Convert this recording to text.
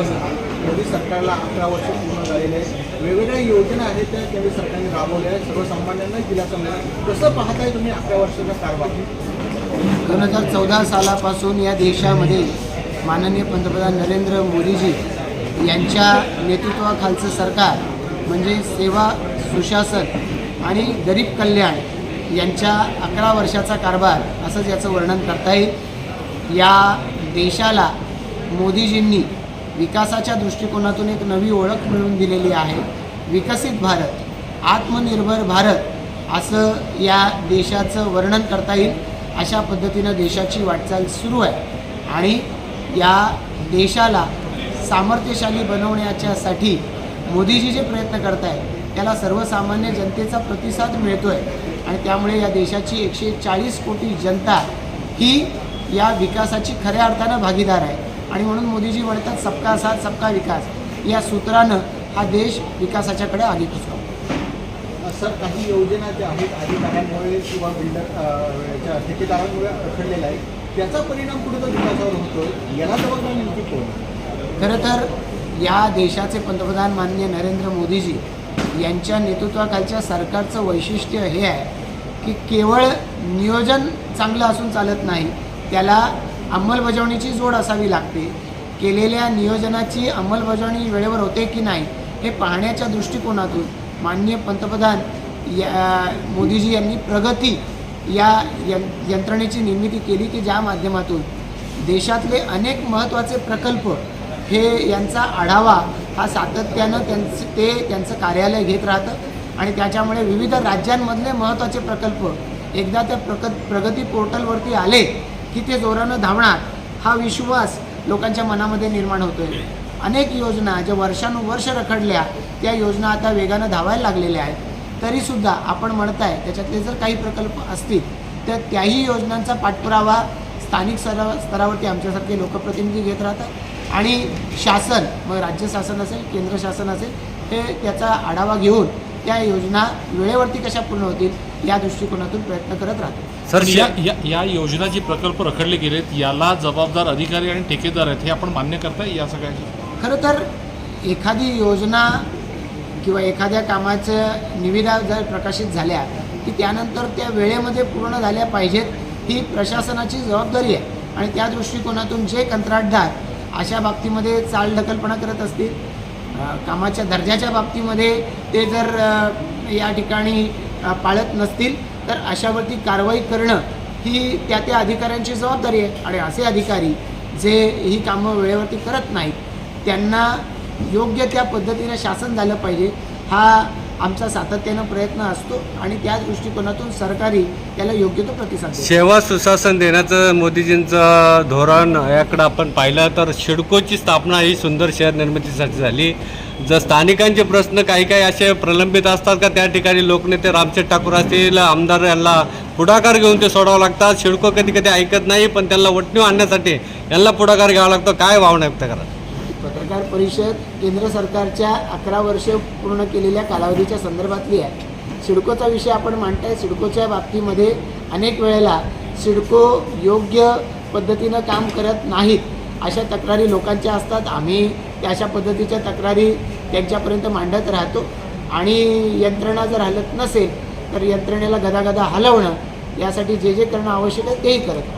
मोदी सरकारला अकरा वर्ष पूर्ण झालेले आहेत. वेगवेगळ्या योजना आहेत त्या केंद्र सरकारने राबवल्या आहेत. सर्वसामान्यांना दिलासा मिळाला कसं पाहताय तुम्ही अकरा वर्षाचा कारभार? दोन हजार चौदा सालापासून या देशामध्ये माननीय पंतप्रधान नरेंद्र मोदीजी यांच्या नेतृत्वाखालचं सरकार म्हणजे सेवा सुशासन आणि गरीब कल्याण यांच्या अकरा वर्षाचा कारभार असंच याचं वर्णन करता येईल. या देशाला मोदीजींनी विकासाच्या दृष्टिकोनातून एक नवी ओळख मिळवून दिलेली आहे. विकसित भारत आत्मनिर्भर भारत असं या देशाचं वर्णन करता येईल अशा पद्धतीनं देशाची वाटचाल सुरू आहे. आणि या देशाला सामर्थ्यशाली बनवण्याच्यासाठी मोदीजी जे प्रयत्न करत आहेत त्याला सर्वसामान्य जनतेचा प्रतिसाद मिळतो आहे आणि त्यामुळे या देशाची एकशे चाळीस कोटी जनता ही या विकासाची खऱ्या अर्थानं भागीदार आहे. आणि म्हणून मोदीजी म्हणतात सबका साथ सबका विकास. या सूत्रानं हा देश विकासाच्याकडे आगेत असतो सर काही योजना ज्या आहेत अधिकाऱ्यांमुळे किंवा बिल्डर ठेकेदारांमुळे रखडलेल्या आहेत त्याचा परिणाम कुठेतरी विकासावर होतोय? याला जबाबदार नेमकी कोण? खरं तर या देशाचे पंतप्रधान माननीय नरेंद्र मोदीजी यांच्या नेतृत्वाखालच्या सरकारचं वैशिष्ट्य हे आहे की केवळ नियोजन चांगलं असून चालत नाही त्याला अंमलबजावणीची जोड असावी लागते. केलेल्या नियोजनाची अंमलबजावणी वेळेवर होते की नाही हे पाहण्याच्या दृष्टिकोनातून माननीय पंतप्रधान या मोदीजी यांनी प्रगती या यंत्रणेची निर्मिती केली की ज्या माध्यमातून देशातले अनेक महत्त्वाचे प्रकल्प हे यांचा आढावा हा सातत्यानं त्यांचं ते त्यांचं कार्यालय घेत राहतं आणि त्याच्यामुळे विविध राज्यांमधले महत्त्वाचे प्रकल्प एकदा त्या प्रक प्रगती पोर्टलवरती आले की ते जोरानं धावणार हा विश्वास लोकांच्या मनामध्ये निर्माण होतो आहे अनेक योजना ज्या वर्षानुवर्ष रखडल्या त्या योजना आता वेगानं धावायला लागलेल्या आहेत. तरीसुद्धा आपण म्हणताय त्याच्यातले जर काही प्रकल्प असतील तर त्याही योजनांचा पाठपुरावा स्थानिक स्तरा स्तरावरती आमच्यासारखे लोकप्रतिनिधी घेत राहतात. आणि शासन मग राज्य शासन असेल केंद्र शासन असेल हे त्याचा आढावा घेऊन त्या योजना वेळेवरती कशा पूर्ण होतील या दृष्टिकोनातून प्रयत्न करत राहतो. सर या या या योजना जी प्रकल्प रखडले गेलेत याला जबाबदार अधिकारी आणि ठेकेदार आहेत हे आपण मान्य करताय या सगळ्याची खरं तर एखादी योजना किंवा एखाद्या कामाचं निविदा जर प्रकाशित झाल्या की त्यानंतर त्या वेळेमध्ये पूर्ण झाल्या पाहिजेत ही प्रशासनाची जबाबदारी आहे. आणि त्या दृष्टिकोनातून जे कंत्राटदार अशा बाबतीमध्ये चालढकलपणा करत असतील कामाच्या दर्जाच्या बाबतीमध्ये ते जर या ठिकाणी पाळत नसतील तर अशावरती कारवाई करणं ही त्या त्या अधिकाऱ्यांची जबाबदारी आहे. आणि असे अधिकारी जे ही कामं वेळेवरती करत नाहीत त्यांना योग्य त्या पद्धतीनं शासन झालं पाहिजे. हा आमचा सातत्यानं प्रयत्न असतो आणि त्या दृष्टिकोनातून सरकारी त्याला योग्य तो प्रतिसाद सेवा सुशासन देण्याचं मोदीजींचं धोरण याकडं आपण पाहिलं तर शिडकोची स्थापना ही सुंदर शहर निर्मितीसाठी झाली. जर स्थानिकांचे प्रश्न काही काही असे प्रलंबित असतात का त्या ठिकाणी लोकनेते रामचेट ठाकूर असतील आमदार यांना पुढाकार घेऊन ते सोडावं लागतात. शिडको कधी कधी ऐकत नाही पण त्यांना वटणीव आणण्यासाठी यांना पुढाकार घ्यावा लागतो. काय भावना व्यक्त करा पत्रकार परिषद केंद्र सरकारच्या अकरा वर्ष पूर्ण केलेल्या कालावधीच्या संदर्भातली आहे. सिडकोचा विषय आपण मांडताय. सिडकोच्या बाबतीमध्ये अनेक वेळेला सिडको योग्य पद्धतीनं काम करत नाहीत अशा तक्रारी लोकांच्या असतात. आम्ही त्या अशा पद्धतीच्या तक्रारी त्यांच्यापर्यंत मांडत राहतो. आणि यंत्रणा जर हलत नसेल तर यंत्रणेला गदागदा हलवणं यासाठी जे जे करणं आवश्यक आहे तेही करत